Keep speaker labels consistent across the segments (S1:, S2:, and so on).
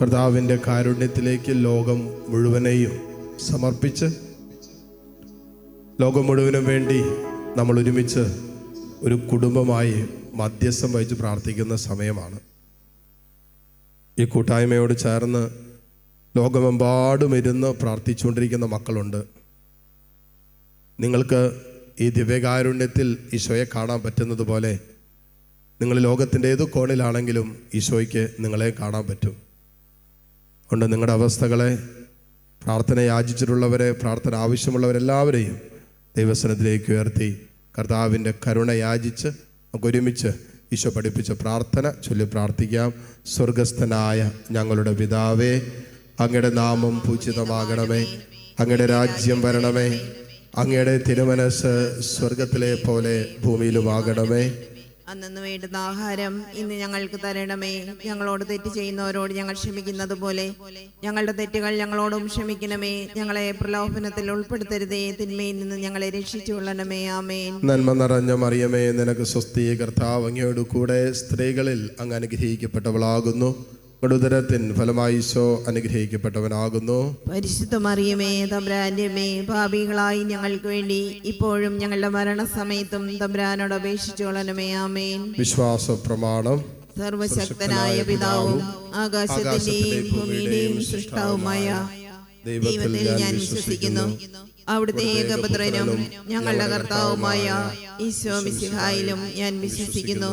S1: കർത്താവിന്റെ കാരുണ്യത്തിലേക്ക് ലോകം മുഴുവനെയും സമർപ്പിച്ച് ലോകം മുഴുവനും വേണ്ടി നമ്മൾ ഒരുമിച്ച് ഒരു കുടുംബമായി മധ്യസ്ഥം വഹിച്ച് പ്രാർത്ഥിക്കുന്ന സമയമാണ്. ഈ കൂട്ടായ്മയോട് ചേർന്ന് ലോകമെമ്പാടും ഇരുന്ന് പ്രാർത്ഥിച്ചുകൊണ്ടിരിക്കുന്ന മക്കളുണ്ട്. നിങ്ങൾക്ക് ഈ ദിവ്യകാരുണ്യത്തിൽ ഈശോയെ കാണാൻ പറ്റുന്നത് പോലെ നിങ്ങൾ ലോകത്തിന്റെ ഏത് കോണിലാണെങ്കിലും ഈശോയ്ക്ക് നിങ്ങളെ കാണാൻ പറ്റും. അതുകൊണ്ട് നിങ്ങളുടെ അവസ്ഥകളെ പ്രാർത്ഥന യാചിച്ചിട്ടുള്ളവരെ പ്രാർത്ഥന ആവശ്യമുള്ളവരെല്ലാവരെയും ദൈവസനത്തിലേക്ക് ഉയർത്തി കർത്താവിന്റെ കരുണ യാചിച്ച് നമുക്ക് ഒരുമിച്ച് ഈശോ പഠിപ്പിച്ച പ്രാർത്ഥന ചൊല്ലി പ്രാർത്ഥിക്കാം. സ്വർഗസ്ഥനായ ഞങ്ങളുടെ പിതാവേ അങ്ങയുടെ നാമം പൂജിതമാകണമേ. അങ്ങയുടെ രാജ്യം വരണമേ. അങ്ങയുടെ തിരുമനസ് സ്വർഗത്തിലെ പോലെ ഭൂമിയിലുമാകണമേ.
S2: അന്നു വേണ്ടുന്ന ആഹാരം ഇന്ന് ഞങ്ങൾക്ക് തരണമേ. ഞങ്ങളോട് തെറ്റ് ചെയ്യുന്നവരോട് ഞങ്ങൾ ക്ഷമിക്കുന്നത് പോലെ ഞങ്ങളുടെ തെറ്റുകൾ ഞങ്ങളോടും ക്ഷമിക്കണമേ. ഞങ്ങളെ പ്രലോഭനത്തിൽ ഉൾപ്പെടുത്തരുതേ. തിന്മയിൽ നിന്ന് ഞങ്ങളെ രക്ഷിച്ചു കൊള്ളണമേ. ആമേൻ.
S1: നന്മ നിറഞ്ഞ മറിയമേ നിനക്ക് സ്വസ്തി കർത്താവ് അങ്ങയോട് കൂടെ സ്ത്രീകളിൽ അങ്ങ് അനുഗ്രഹിക്കപ്പെട്ടവളാകുന്നു. ഉദരത്തിൻ ഫലമായി ഈശോ അനുഗ്രഹിക്കപ്പെട്ടവനാകുന്നു.
S2: പരിശുദ്ധ മറിയമേ തമ്പ്രാന്റെ അമ്മേ ഭാവികളായി ഞങ്ങൾക്ക് വേണ്ടി ഇപ്പോഴും ഞങ്ങളുടെ മരണസമയത്തും തമ്പ്രാനോട് അപേക്ഷിച്ചോളനമേ ആമേൻ.
S1: വിശ്വാസ പ്രമാണം
S2: സർവശക്തനായ പിതാവും ആകാശത്തിന്റെയും ഭൂമിയുടെയും സൃഷ്ടാവുമായ ദൈവത്തിൽ ഞാൻ വിശ്വസിക്കുന്നു. അവിടുത്തെ ഏകപുത്രനും ഞങ്ങളുടെ കർത്താവുമായ ഈശോ മിസിഹായിലും ഞാൻ വിശ്വസിക്കുന്നു.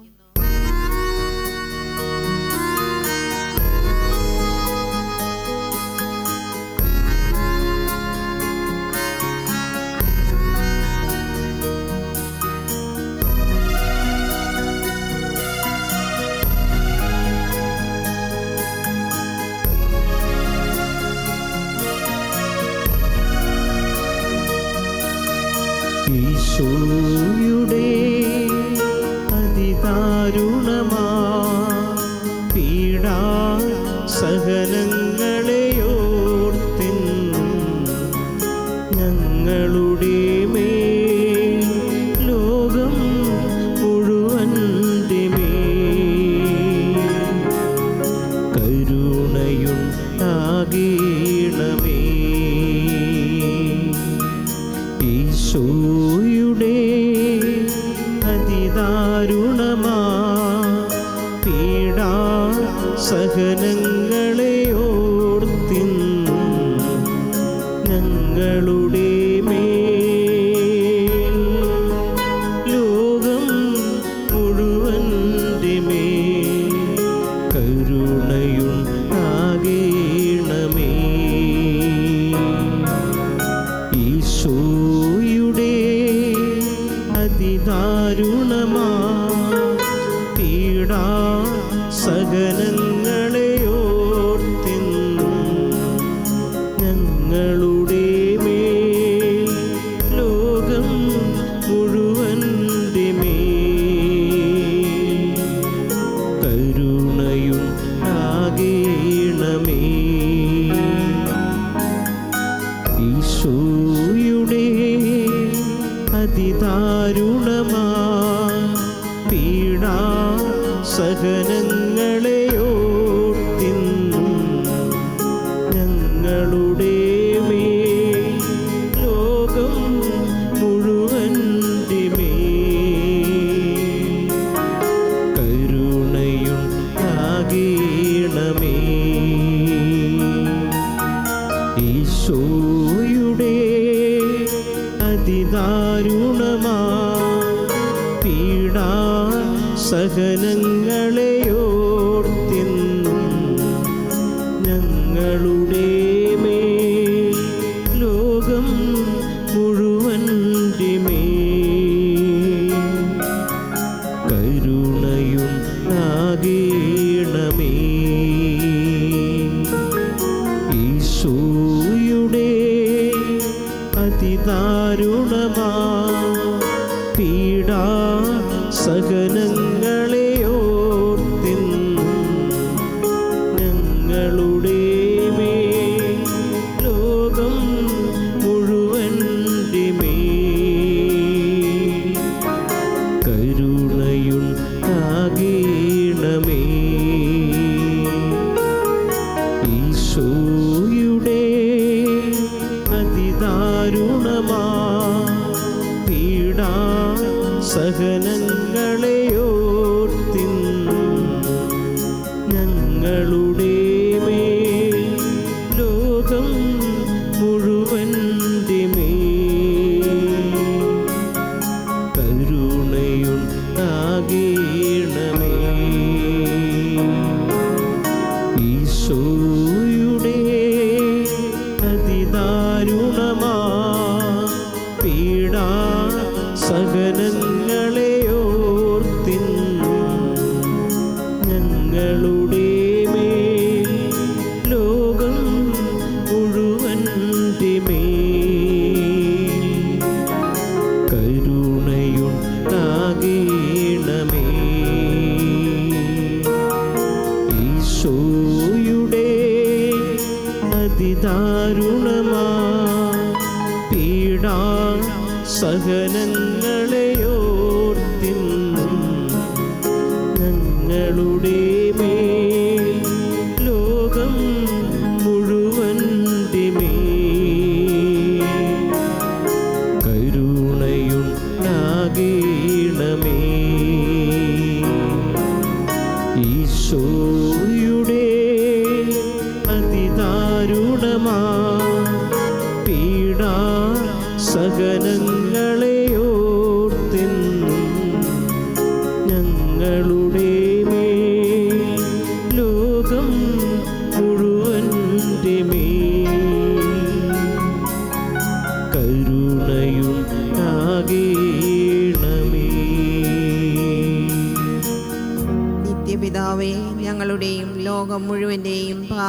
S3: ഈശോയുടെ അതിദാരുണമാ പീഡാ സഹനങ്ങളെയോർത്തിൻ ഞങ്ങളുടെ മേൽ ലോകം മുഴുവന്റെ മേൽ കരുണയുണ്ടാകണമേ ഈശോയുടെ അതിദാരുണമാ പീഡാ സഹനങ്ങളെ ഓർത്തിന്നും ഞങ്ങളുടെ ലോകം മേൽ കരുണയും ഈശോയുടെ സഹനങ്ങളെ സഹനങ്ങളെ ഓർത്തിന്നും ഞങ്ങളുടെ മേൽ ലോകം കരുണയും സഹനങ്ങളെ ഓർത്തിന്നും ഞങ്ങളുടെ മേൽ ലോകം മുഴുവന്റെ മേൽ കരുണയുണ്ടാകേണമേ. ഈശോയുടെ അതിദാരുണമാ പീഡാ സഹനങ്ങളെ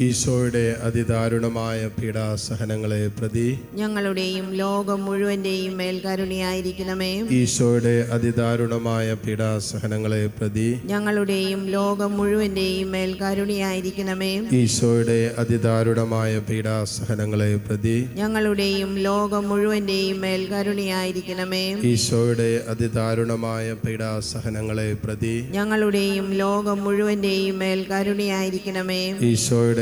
S1: ഈശോയുടെ അതിദാരുണമായ പീഡാസഹനങ്ങളെ പ്രതി
S2: ഞങ്ങളുടെയും ലോകം മുഴുവന്റെയും മേൽ കരുണയായിരിക്കണമേ.
S1: ഈശോയുടെ അതിദാരുണമായ പീഡാസഹനങ്ങളെ പ്രതി
S2: ഞങ്ങളുടെയും ലോകം മുഴുവന്റെയും മേൽ കരുണയായിരിക്കണമേ.
S1: ഈശോയുടെ അതിദാരുണമായ പീഡാസഹനങ്ങളെ പ്രതി
S2: ഞങ്ങളുടെയും ലോകം മുഴുവന്റെയും മേൽ കരുണയായിരിക്കണമേ.
S1: ഈശോയുടെ അതിദാരുണമായ പീഡാസഹനങ്ങളെ പ്രതി
S2: ഞങ്ങളുടെയും ലോകം മുഴുവന്റെയും മേൽ കരുണയായിരിക്കണമേ.
S1: ഈശോയുടെ